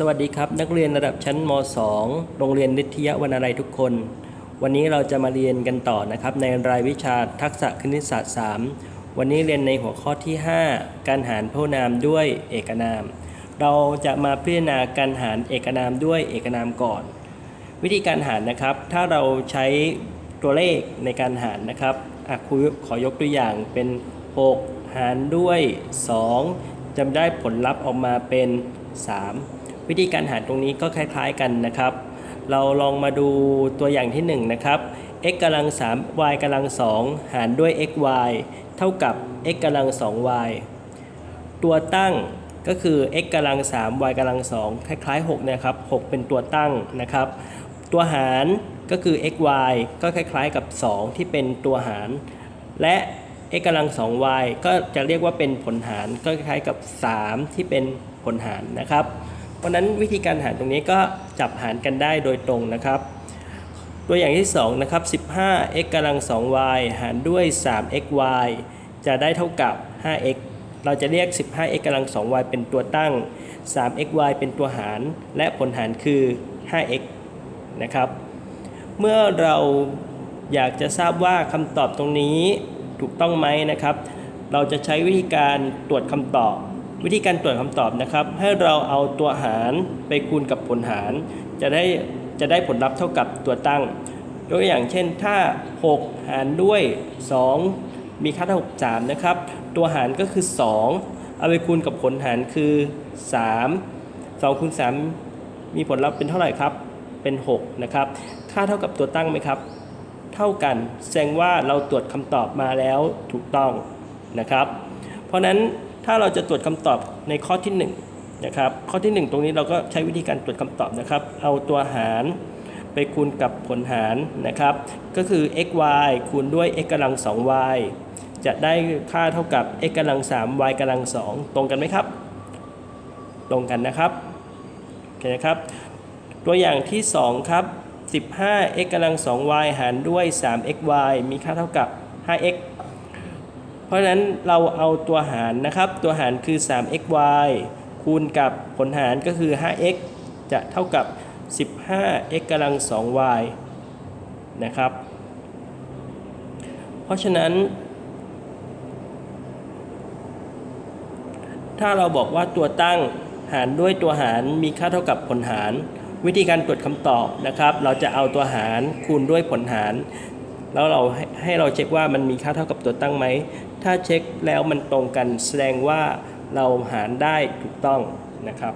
สวัสดีครับ นักเรียนระดับชั้นม .2 โรงเรียนนิทยาวรรณอะไรทุกคน วันนี้เราจะมาเรียนกันต่อนะครับ ในรายวิชาทักษะคณิตศาสตร์ 3 วันนี้เรียนในหัวข้อที่ 5 การหารพหุนามด้วยเอกนาม เราจะมาพิจารณาการหารเอกนามด้วยเอกนามก่อน วิธีการหารนะครับ ถ้าเราใช้ตัวเลขในการหารนะครับอะครูขอยกตัวอย่างเป็น 6 หารด้วย 2จะได้ผลลัพธ์ออกมาเป็น 3 วิธีการหารตรงนี้ก็คล้าย ๆกันนะครับ เราลองมาดูตัวอย่างที่1นะครับ x กำลัง 3 y กำลัง 2 หารด้วย x y เท่ากับ x กำลัง 2 y ตัวตั้งก็คือ x กำลัง 3 y กำลัง 2 คล้าย ๆ 6 นะครับ 6 เป็นตัวตั้งนะครับ ตัวหารก็คือ x y ก็คล้าย ๆ กับ 2 ที่เป็นตัวหาร และ x กำลัง 2y ก็จะเรียกว่าเป็นผลหารก็คล้ายๆกับ 3 ที่เป็นผลหารนะครับ ราะนั้นวิธีการหารตรงนี้ก็จับหารกันได้โดยตรงนะครับ ตัวอย่างที่ 2 นะครับ 15 x กำลัง 2y หารด้วย 3xy จะได้เท่ากับ 5x เราจะเรียก 15x กำลัง 2y เป็นตัวตั้ง 3xy เป็นตัวหาร และผลหารคือ 5x นะครับ เมื่อเราอยากจะทราบว่าคำตอบตรงนี้ถูกต้องไหมนะครับ เราจะใช้วิธีการตรวจคำตอบ วิธีการตรวจคำตอบนะครับ ให้เราเอาตัวหารไปคูณกับผลหาร จะได้จะได้ผลลัพธ์เท่ากับตัวตั้ง ยกตัวอย่างเช่นถ้า 6 หารด้วย 2 มีค่าเท่ากับ3นะครับ ตัวหารก็คือ 2 เอาไปคูณกับผลหารคือ 3 2คูณ3มีผลลัพธ์เป็นเท่าไหร่ครับ เป็น 6 นะครับ ค่าเท่ากับตัวตั้งไหมครับ เท่ากัน แสดงว่าเราตรวจคำตอบมาแล้วถูกต้องนะครับ เพราะนั้น ถ้าเราจะตรวจคำตอบในข้อที่1นะครับข้อที่ 1 ตรงนี้เราก็ใช้วิธีการตรวจคำตอบนะครับ เอาตัวหารไปคูณกับผลหารนะครับ ก็คือ x y คูณด้วย x กำลัง 2y จะได้ค่าเท่ากับ x กำลัง 3 y กำลัง 2 ตรงกันไหมครับ ตรงกันนะครับโอเคนะครับ ตัวอย่างที่ 2 ครับ 15 x กำลัง 2y หารด้วย 3xy มีค่าเท่ากับ 5x เพราะฉะนั้นเราเอาตัวหารนะครับ ตัวหารคือ 3xy คูณกับผลหารก็คือ 5x จะเท่ากับ 15x กำลัง 2y นะครับ เพราะฉะนั้น ถ้าเราบอกว่าตัวตั้งหารด้วยตัวหารมีค่าเท่ากับผลหาร วิธีการตรวจคำตอบนะครับ เราจะเอาตัวหารคูณด้วยผลหาร แล้วเราให้ให้เราเช็คว่ามันมีค่าเท่ากับตัวตั้งไหม ถ้าเช็คแล้วมันตรงกันแสดงว่าเราหารได้ถูกต้องนะครับ